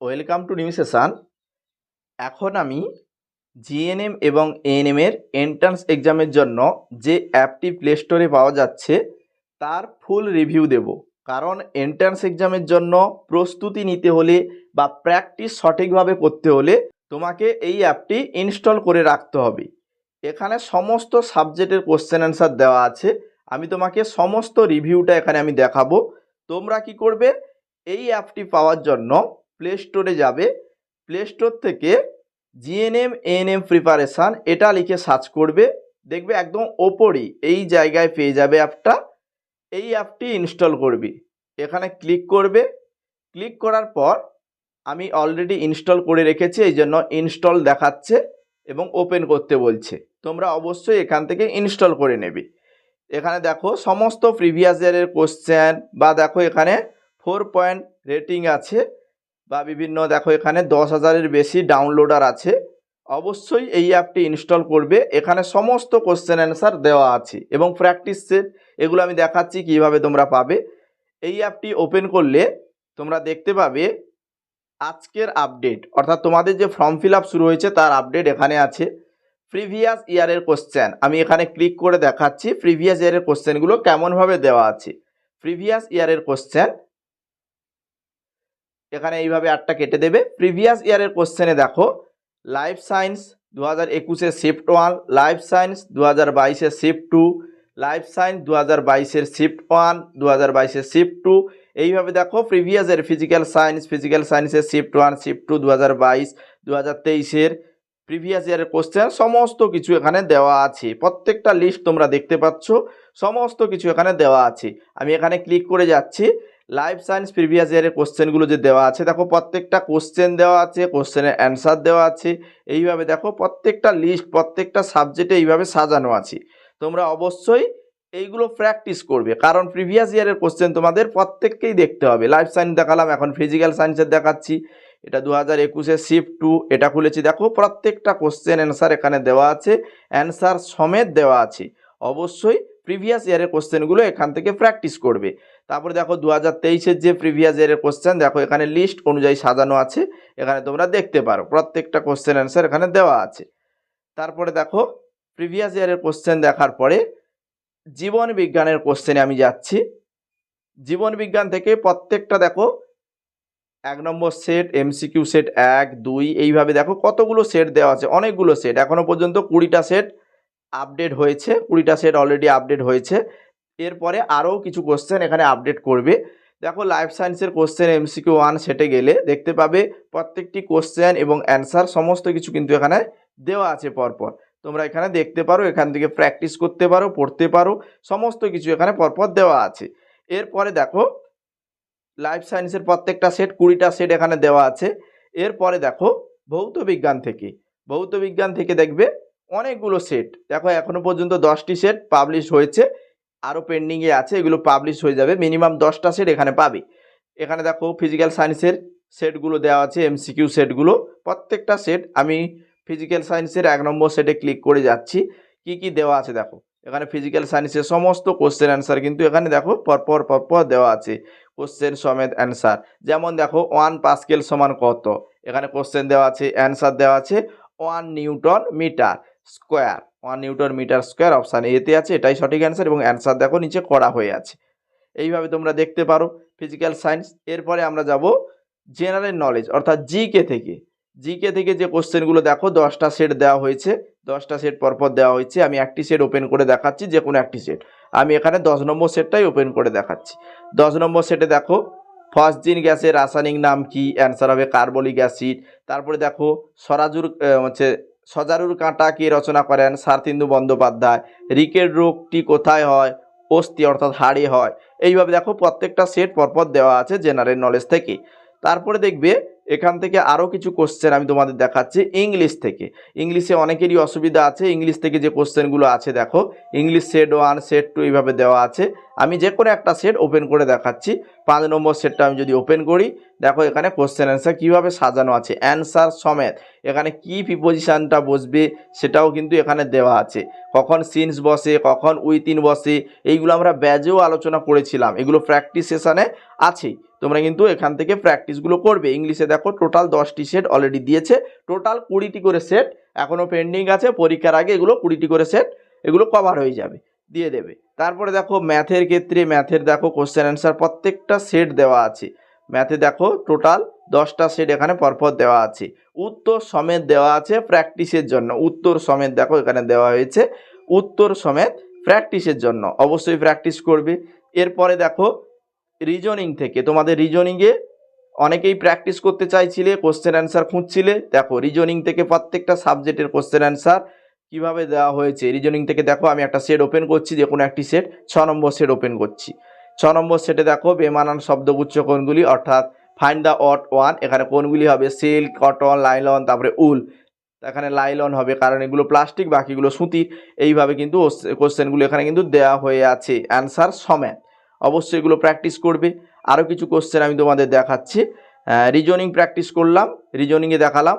Welcome to new session. এখন আমি GNM এবং এএনএম এর এন্ট্রান্স এক্সামের জন্য যে অ্যাপটি প্লে স্টোরে পাওয়া যাচ্ছে, তার ফুল রিভিউ দেব। কারণ এন্ট্রান্স এক্সামের জন্য প্রস্তুতি নিতে হলে বা প্র্যাকটিস সঠিকভাবে করতে হলে তোমাকে এই অ্যাপটি ইনস্টল করে রাখতে হবে। এখানে সমস্ত সাবজেক্টের কোশ্চেন অ্যান্সার দেওয়া আছে। আমি তোমাকে সমস্ত রিভিউটা এখানে আমি দেখাবো। তোমরা কি করবে? এই অ্যাপটি পাওয়ার জন্য প্লে স্টোরে যাবে। প্লে স্টোর থেকে জিএনএম এএনএম প্রিপারেশান এটা লিখে সার্চ করবে। দেখবে একদম ওপরই এই জায়গায় পেয়ে যাবে অ্যাপটা এই অ্যাপটি ইনস্টল করবি। এখানে ক্লিক করবে। ক্লিক করার পর আমি অলরেডি ইনস্টল করে রেখেছি, এই জন্য ইনস্টল দেখাচ্ছে এবং ওপেন করতে বলছে। তোমরা অবশ্যই এখান থেকে ইনস্টল করে নেবে। এখানে দেখো সমস্ত প্রিভিয়াস ইয়ারের কোশ্চেন বা দেখো এখানে ফোর পয়েন্ট রেটিং আছে। বা বিভিন্ন, দেখো এখানে দশ হাজারের বেশি ডাউনলোডার আছে। অবশ্যই এই অ্যাপটি ইনস্টল করবে। এখানে সমস্ত কোশ্চেন অ্যান্সার দেওয়া আছে এবং প্র্যাকটিস সেট এগুলো আমি দেখাচ্ছি কীভাবে তোমরা পাবে। এই অ্যাপটি ওপেন করলে তোমরা দেখতে পাবে আজকের আপডেট অর্থাৎ তোমাদের যে ফর্ম ফিল শুরু হয়েছে তার আপডেট এখানে আছে। প্রিভিয়াস ইয়ারের কোশ্চেন আমি এখানে ক্লিক করে দেখাচ্ছি। প্রিভিয়াস ইয়ারের কোশ্চেনগুলো কেমনভাবে দেওয়া আছে। প্রিভিয়াস ইয়ারের কোশ্চেন এখানে এইভাবে আটটা কেটে দেবে। প্রিভিয়াস ইয়ারের কোশ্চেনে দেখো লাইফ সায়েন্স দু হাজার একুশের শিফট ওয়ান লাইফ সায়েন্স দু হাজার বাইশের শিফট টু লাইফ সায়েন্স দু হাজার বাইশের শিফট ওয়ান দু হাজার বাইশের শিফট টু এইভাবে দেখো previous year physical science physical সায়েন্সের শিফট ওয়ান শিফট টু দু হাজার বাইশ দু হাজার তেইশের প্রিভিয়াস ইয়ারের কোশ্চেন সমস্ত কিছু এখানে দেওয়া আছে। প্রত্যেকটা লিস্ট তোমরা দেখতে পাচ্ছ, সমস্ত কিছু এখানে দেওয়া আছে। আমি এখানে ক্লিক করে যাচ্ছি। লাইফ সায়েন্স প্রিভিয়াস ইয়ারের কোশ্চেনগুলো যে দেওয়া আছে, দেখো প্রত্যেকটা কোশ্চেন দেওয়া আছে কোশ্চেনের অ্যান্সার দেওয়া আছে, এইভাবে দেখো প্রত্যেকটা লিস্ট প্রত্যেকটা সাবজেক্টে এইভাবে সাজানো আছে। তোমরা অবশ্যই এইগুলো প্র্যাকটিস করবে, কারণ প্রিভিয়াস ইয়ারের কোশ্চেন তোমাদের প্রত্যেককেই দেখতে হবে। লাইফ সায়েন্স দেখালাম, এখন ফিজিক্যাল সায়েন্সের দেখাচ্ছি, এটা দু হাজার একুশে শিফট টু এটা খুলেছি, দেখো প্রত্যেকটা কোশ্চেন অ্যান্সার এখানে দেওয়া আছে অ্যান্সার সমেত দেওয়া আছে। অবশ্যই প্রিভিয়াস ইয়ারের কোশ্চেনগুলো এখান থেকে প্র্যাকটিস করবে। তারপরে দেখো দু হাজার তেইশের যে প্রিভিয়াস ইয়ারের কোশ্চেন দেখো এখানে লিস্ট অনুযায়ী সাজানো আছে। এখানে তোমরা দেখতে পারো, প্রত্যেকটা কোশ্চেন অ্যান্সার এখানে দেওয়া আছে। তারপরে দেখো প্রিভিয়াস ইয়ারের কোশ্চেন দেখার পরে জীবন বিজ্ঞানের কোশ্চেনে আমি যাচ্ছি। জীবন বিজ্ঞান থেকে প্রত্যেকটা দেখো এক নম্বর সেট এমসিকিউ সেট এক, দুই, এইভাবে দেখো কতগুলো সেট দেওয়া আছে, অনেকগুলো সেট এখনও পর্যন্ত কুড়িটা সেট আপডেট হয়েছে, কুড়িটা সেট অলরেডি আপডেট হয়েছে। এরপরে আরও কিছু কোশ্চেন এখানে আপডেট করবে। দেখো লাইফ সায়েন্সের কোশ্চেন এমসিকিউ ওয়ান সেটে গেলে দেখতে পাবে প্রত্যেকটি কোশ্চেন এবং অ্যান্সার সমস্ত কিছু কিন্তু এখানে দেওয়া আছে পরপর। তোমরা এখানে দেখতে পারো, এখান থেকে প্র্যাকটিস করতে পারো, পড়তে পারো, সমস্ত কিছু এখানে পরপর দেওয়া আছে। এরপরে দেখো লাইফ সায়েন্সের প্রত্যেকটা সেট কুড়িটা সেট এখানে দেওয়া আছে। এরপরে দেখো ভৌত বিজ্ঞান থেকে। ভৌত বিজ্ঞান থেকে দেখবে অনেকগুলো সেট দেখো, এখনও পর্যন্ত দশটি সেট পাবলিশ হয়েছে। আরও পেন্ডিংয়ে আছে, এগুলো পাবলিশ হয়ে যাবে। মিনিমাম দশটা সেট এখানে পাবে। এখানে দেখো ফিজিক্যাল সায়েন্সের সেটগুলো দেওয়া আছে এমসিকিউ সেটগুলো প্রত্যেকটা সেট আমি ফিজিক্যাল সায়েন্সের এক নম্বর সেটে ক্লিক করে যাচ্ছি। কি কি দেওয়া আছে দেখো? এখানে ফিজিক্যাল সায়েন্সের সমস্ত কোশ্চেন অ্যান্সার কিন্তু এখানে দেখো, পরপর পরপর দেওয়া আছে। কোশ্চেন সমেত অ্যান্সার যেমন দেখো ওয়ান পাস্কেল সমান কত? এখানে কোশ্চেন দেওয়া আছে অ্যান্সার দেওয়া আছে one newton metre square one newton metre square option এতে আছে, এটাই সঠিক অ্যান্সার এবং অ্যান্সার দেখো নিচে করা হয়ে আছে। এইভাবে তোমরা দেখতে পারো ফিজিক্যাল সায়েন্স এরপরে আমরা যাব জেনারেল নলেজ অর্থাৎ জিকে থেকে। জিকে থেকে যে কোশ্চেনগুলো দেখো, দশটা সেট দেওয়া হয়েছে। দশটা সেট পরপর দেওয়া হয়েছে। আমি একটি সেট ওপেন করে দেখাচ্ছি যে কোনো একটি সেট আমি এখানে দশ নম্বর সেটটাই ওপেন করে দেখাচ্ছি। দশ নম্বর সেটে দেখো ফসজিন গ্যাসের রাসায়নিক নাম কি? অ্যান্সার হবে কার্বলিক অ্যাসিড তারপরে দেখো সরাজুর হচ্ছে সজারুর কাঁটা কে রচনা করেন? সারতিন্দু বন্দ্যোপাধ্যায়। রিকের রোগটি কোথায় হয়? অস্থি অর্থাৎ হাড়ে হয়। এইভাবে দেখো প্রত্যেকটা সেট পরপর দেওয়া আছে জেনারেল নলেজ থেকে। তারপরে দেখবে এখান থেকে আরও কিছু কোশ্চেন আমি তোমাদের দেখাচ্ছি ইংলিশ থেকে। ইংলিশে অনেকেরই অসুবিধা আছে। ইংলিশ থেকে যে কোশ্চেনগুলো আছে, দেখো। English set one set two এইভাবে দেওয়া আছে। আমি যে কোনো একটা সেট ওপেন করে দেখাচ্ছি। পাঁচ নম্বর সেটটা আমি যদি ওপেন করি, দেখো এখানে কোশ্চেন অ্যান্সার কীভাবে সাজানো আছে? অ্যান্সার সমেত। এখানে কি প্রিপোজিশানটা বসবে, সেটাও কিন্তু এখানে দেওয়া আছে। কখন সিনস বসে, কখন উইথিন বসে, এইগুলো আমরা ব্যাজেও আলোচনা করেছিলাম। এগুলো প্র্যাকটিস সেশনে আছেই। তোমরা কিন্তু এখান থেকে প্র্যাকটিসগুলো করবে। ইংলিশে দেখো টোটাল দশটি সেট অলরেডি দিয়েছে। টোটাল কুড়িটি করে সেট এখনও পেন্ডিং আছে। পরীক্ষার আগে এগুলো কুড়িটি করে সেট এগুলো কভার হয়ে যাবে। দিয়ে দেবে। তারপরে দেখো ম্যাথের ক্ষেত্রে ম্যাথের দেখো কোশ্চেন অ্যান্সার প্রত্যেকটা সেট দেওয়া আছে। ম্যাথে দেখো টোটাল দশটা সেট এখানে পরপর দেওয়া আছে। উত্তর সমেত দেওয়া আছে প্র্যাকটিসের জন্য। উত্তর সমেত দেখো এখানে দেওয়া হয়েছে। উত্তর সমেত প্র্যাকটিসের জন্য। অবশ্যই প্র্যাকটিস করবে। এরপরে দেখো রিজনিং থেকে। তোমাদের রিজনিংয়ে অনেকেই প্র্যাকটিস করতে চাইছিলে কোশ্চেন অ্যান্সার খুঁজছিলে। দেখো রিজনিং থেকে প্রত্যেকটা সাবজেক্টের কোশ্চেন অ্যান্সার কীভাবে দেওয়া হয়েছে? রিজনিং থেকে দেখো, আমি একটা সেট ওপেন করছি, যে কোনো একটি সেট ছ নম্বর সেট ওপেন করছি। ছ নম্বর সেটে দেখো, বেমানান শব্দগুচ্ছ কোনগুলি? অর্থাৎ ফাইন্ড দ্য অট ওয়ান এখানে কোনগুলি হবে? সিল্ক কটন লাইলন তারপরে উল এখানে লাইলন হবে, কারণ এগুলো প্লাস্টিক বাকিগুলো সুতির। এইভাবে কিন্তু কোশ্চেনগুলো এখানে কিন্তু দেওয়া হয়ে আছে। অ্যান্সার সমেত অবশ্যই এগুলো প্র্যাকটিস করবে। আরও কিছু কোশ্চেন আমি তোমাদের দেখাচ্ছি। রিজনিং প্র্যাকটিস করলাম রিজনিংয়ে দেখালাম।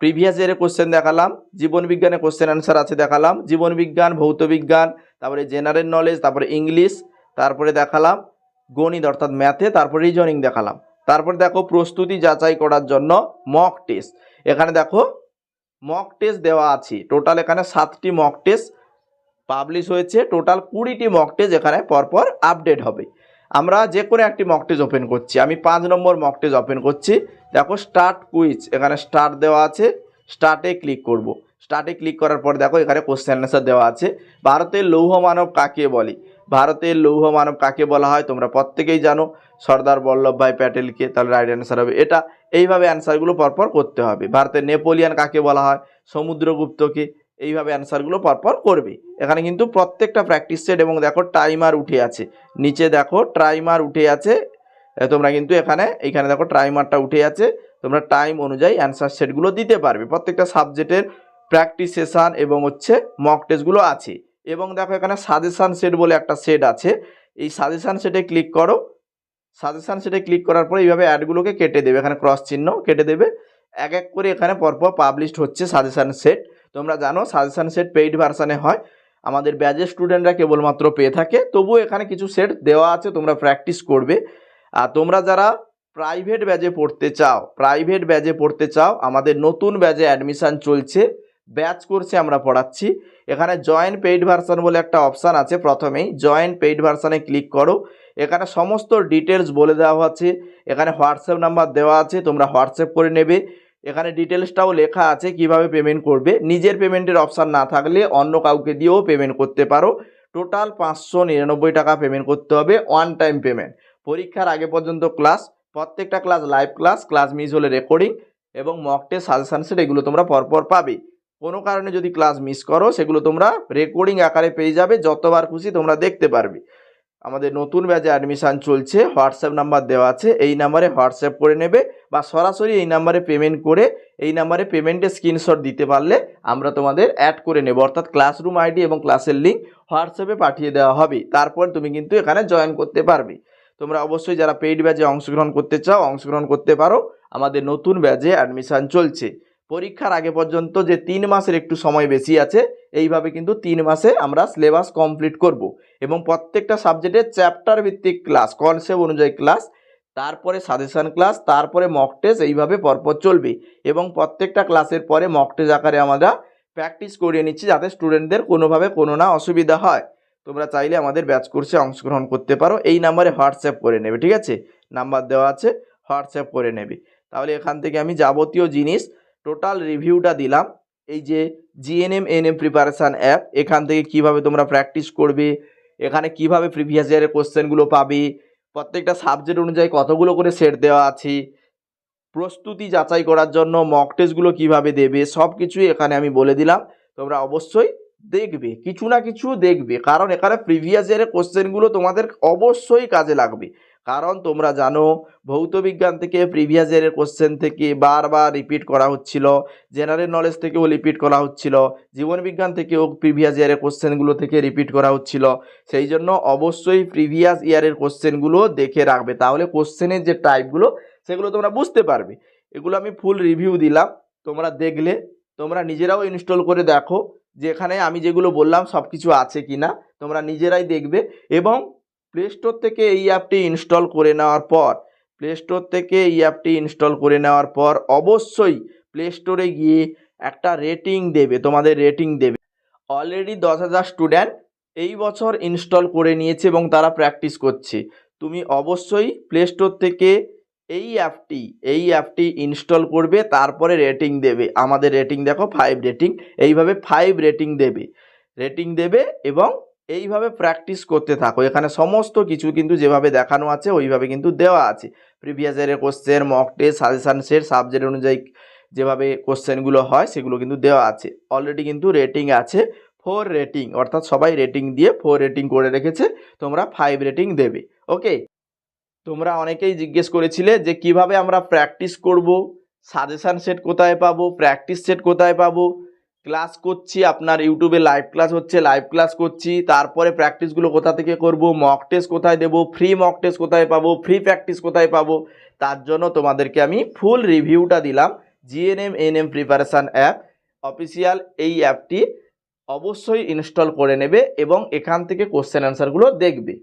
প্রিভিয়াস ইয়ারের কোশ্চেন দেখালাম, জীবন বিজ্ঞানের কোশ্চেন অ্যান্সার আছে দেখালাম। জীবন বিজ্ঞান, ভৌত বিজ্ঞান, তারপরে জেনারেল নলেজ তারপরে ইংলিশ তারপরে দেখালাম গণিত, অর্থাৎ ম্যাথে তারপরে রিজনিং দেখালাম। তারপরে দেখো প্রস্তুতি যাচাই করার জন্য মক টেস্ট এখানে দেখো মক টেস্ট দেওয়া আছে। টোটাল এখানে সাতটি মক টেস্ট পাবলিশ হয়েছে টোটাল কুড়িটি মক টেস্ট এখানে পরপর আপডেট হবে। আমরা যে কোনো একটি মক টেস্ট ওপেন করছি। আমি পাঁচ নম্বর মক টেস্ট ওপেন করছি। দেখো স্টার্ট কুইজ এখানে স্টার্ট দেওয়া আছে। স্টার্টে ক্লিক করব। স্টার্টে ক্লিক করার পর দেখো এখানে কোশ্চেন অ্যান্সার দেওয়া আছে। ভারতের লৌহ মানব কাকে বলে? ভারতের লৌহ মানব কাকে বলা হয়? তোমরা প্রত্যেকেই জানো। সর্দার বল্লভভাই প্যাটেলকে তাহলে রাইট অ্যান্সার হবে। এটা এইভাবে অ্যান্সারগুলো পরপর করতে হবে। ভারতের নেপোলিয়ান কাকে বলা হয়? সমুদ্রগুপ্তকে। এইভাবে অ্যান্সারগুলো পরপর করবে। এখানে কিন্তু প্রত্যেকটা প্র্যাকটিস সেট এবং দেখো টাইমার উঠে আছে। নিচে দেখো ট্রাইমার উঠে আছে। তোমরা কিন্তু এখানে, এইখানে দেখো ট্রাইমারটা উঠে আছে। তোমরা টাইম অনুযায়ী অ্যান্সার সেটগুলো দিতে পারবে। প্রত্যেকটা সাবজেক্টের প্র্যাকটিস সেশন এবং হচ্ছে মক টেস্টগুলো আছে। এবং দেখো এখানে সাজেশান সেট বলে একটা সেট আছে। এই সাজেশান সেটে ক্লিক করো। সাজেশান সেটে ক্লিক করার পরে এইভাবে অ্যাডগুলোকে কেটে দেবে। এখানে ক্রস চিহ্ন কেটে দেবে। এক এক করে এখানে পরপর পাবলিশড হচ্ছে সাজেশান সেট তোমরা জানো সাজেশান সেট পেইড ভার্সানে হয়। আমাদের ব্যাচের স্টুডেন্টরা কেবলমাত্র পেয়ে থাকে। তবুও এখানে কিছু সেট দেওয়া আছে, তোমরা প্র্যাকটিস করবে। আর তোমরা যারা প্রাইভেট ব্যাচে পড়তে চাও প্রাইভেট ব্যাচে পড়তে চাও, আমাদের নতুন ব্যাচে অ্যাডমিশান চলছে। ব্যাচ কোর্সে আমরা পড়াচ্ছি। এখানে জয়েন্ট পেইড ভার্সান বলে একটা অপশান আছে প্রথমেই। জয়েন্ট পেইড ভার্সানে ক্লিক করো। এখানে সমস্ত ডিটেলস বলে দেওয়া আছে। এখানে হোয়াটসঅ্যাপ নাম্বার দেওয়া আছে, তোমরা হোয়াটসঅ্যাপ করে নেবে। এখানে ডিটেলসটাও লেখা আছে কীভাবে পেমেন্ট করবে। নিজের পেমেন্টের অপশান না থাকলে অন্য কাউকে দিয়েও পেমেন্ট করতে পারো। টোটাল পাঁচশো নিরানব্বই টাকা পেমেন্ট করতে হবে ওয়ান টাইম পেমেন্ট পরীক্ষার আগে পর্যন্ত ক্লাস প্রত্যেকটা class live class class miss হলে রেকর্ডিং এবং মক টেস্ট সাজেশান সেট এগুলো তোমরা পরপর পাবে। কোনো কারণে যদি ক্লাস মিস করো, সেগুলো তোমরা রেকর্ডিং আকারে পেয়ে যাবে, যতবার খুশি তোমরা দেখতে পারবে। আমাদের নতুন ব্যাচে অ্যাডমিশান চলছে হোয়াটসঅ্যাপ নাম্বার দেওয়া আছে, এই নাম্বারে হোয়াটসঅ্যাপ করে নেবে বা সরাসরি এই নাম্বারে পেমেন্ট করে এই নাম্বারে পেমেন্টের স্ক্রিনশট দিতে পারলে আমরা তোমাদের অ্যাড করে নেব। অর্থাৎ ক্লাসরুম আইডি এবং ক্লাসের লিঙ্ক হোয়াটসঅ্যাপে পাঠিয়ে দেওয়া হবে। তারপর তুমি কিন্তু এখানে জয়েন করতে পারবে। তোমরা অবশ্যই যারা পেইড ব্যাচে অংশগ্রহণ করতে চাও, অংশগ্রহণ করতে পারো। আমাদের নতুন ব্যাচে অ্যাডমিশান চলছে। পরীক্ষার আগে পর্যন্ত যে তিন মাসের একটু সময় বেশি আছে, এইভাবে কিন্তু তিন মাসে আমরা সিলেবাস কমপ্লিট করব। এবং প্রত্যেকটা সাবজেক্টের চ্যাপ্টার ভিত্তিক ক্লাস কনসেপ্ট অনুযায়ী ক্লাস তারপরে সাজেশন ক্লাস তারপরে মক টেস্ট এইভাবে পরপর চলবে। এবং প্রত্যেকটা ক্লাসের পরে মক টেস্ট আকারে আমরা প্র্যাকটিস করিয়ে নিচ্ছি যাতে স্টুডেন্টদের কোনোভাবে কোনো না অসুবিধা হয়। তোমরা চাইলে আমাদের ব্যাচ কোর্সে অংশগ্রহণ করতে পারো। এই নাম্বারে হোয়াটসঅ্যাপ করে নেবে, ঠিক আছে? নাম্বার দেওয়া আছে হোয়াটসঅ্যাপ করে নেবে। তাহলে এখান থেকে আমি যাবতীয় জিনিস টোটাল রিভিউটা দিলাম। এই যে জিএনএম এনএম প্রিপারেশান অ্যাপ এখান থেকে কীভাবে তোমরা প্র্যাকটিস করবে, এখানে কীভাবে প্রিভিয়াস ইয়ারের কোশ্চেনগুলো পাবে, প্রত্যেকটা সাবজেক্ট অনুযায়ী কতগুলো করে সেট দেওয়া আছে, প্রস্তুতি যাচাই করার জন্য মক টেস্টগুলো কীভাবে দেবে সব কিছুই এখানে আমি বলে দিলাম। তোমরা অবশ্যই দেখবে, কিছু না কিছু দেখবে, কারণ এখানে প্রিভিয়াস ইয়ারের কোশ্চেনগুলো তোমাদের অবশ্যই কাজে লাগবে। কারণ তোমরা জানো, ভৌত বিজ্ঞান থেকে প্রিভিয়াস ইয়ারের কোশ্চেন থেকে বারবার রিপিট করা হচ্ছিল জেনারেল নলেজ থেকেও রিপিট করা হচ্ছিল, জীবন বিজ্ঞান থেকেও প্রিভিয়াস ইয়ারের কোশ্চেনগুলো থেকে রিপিট করা হচ্ছিল। সেই জন্য অবশ্যই প্রিভিয়াস ইয়ারের কোশ্চেনগুলো দেখে রাখবে। তাহলে কোশ্চেনের যে টাইপগুলো সেগুলো তোমরা বুঝতে পারবে। এগুলো আমি ফুল রিভিউ দিলাম। তোমরা দেখলে, তোমরা নিজেরাও ইনস্টল করে দেখো, যেখানে আমি যেগুলো বললাম সব কিছু আছে কি না তোমরা নিজেরাই দেখবে। এবং প্লে স্টোর থেকে এই অ্যাপটি ইনস্টল করে নেওয়ার পর প্লে স্টোর থেকে এই অ্যাপটি ইনস্টল করে নেওয়ার পর অবশ্যই প্লে স্টোরে গিয়ে একটা রেটিং দেবে, তোমাদের রেটিং দেবে। অলরেডি দশ হাজার স্টুডেন্ট এই বছর ইনস্টল করে নিয়েছে এবং তারা প্র্যাকটিস করছে। তুমি অবশ্যই প্লে স্টোর থেকে এই অ্যাপটি এই অ্যাপটি ইনস্টল করবে, তারপরে রেটিং দেবে। আমাদের রেটিং দেখো ফাইভ রেটিং এইভাবে ফাইভ রেটিং দেবে। রেটিং দেবে এবং এইভাবে প্র্যাকটিস করতে থাকো। এখানে সমস্ত কিছু কিন্তু যেভাবে দেখানো আছে, ওইভাবে কিন্তু দেওয়া আছে। প্রিভিয়াস ইয়ারের question mock test suggestion set subject অনুযায়ী যেভাবে কোশ্চেনগুলো হয়, সেগুলো কিন্তু দেওয়া আছে। অলরেডি কিন্তু রেটিং আছে ফোর রেটিং অর্থাৎ সবাই রেটিং দিয়ে ফোর রেটিং করে রেখেছে, তোমরা ফাইভ রেটিং দেবে ওকে তোমরা অনেকেই জিজ্ঞেস করেছিলে যে কীভাবে আমরা প্র্যাকটিস করব সাজেশান সেট কোথায় পাবো প্র্যাকটিস সেট কোথায় পাবো? ক্লাস করছি, আপনার ইউটিউবে লাইভ ক্লাস হচ্ছে লাইভ ক্লাস করছি, তারপরে প্র্যাকটিসগুলো কোথা থেকে করব মক টেস্ট কোথায় দেবো ফ্রি মক টেস্ট কোথায় পাবো ফ্রি প্র্যাকটিস কোথায় পাবো, তার জন্য তোমাদেরকে আমি ফুল রিভিউটা দিলাম GNM ANM preparation app official এই অ্যাপটি অবশ্যই ইনস্টল করে নেবে এবং এখান থেকে কোশ্চেন অ্যান্সারগুলো দেখবে।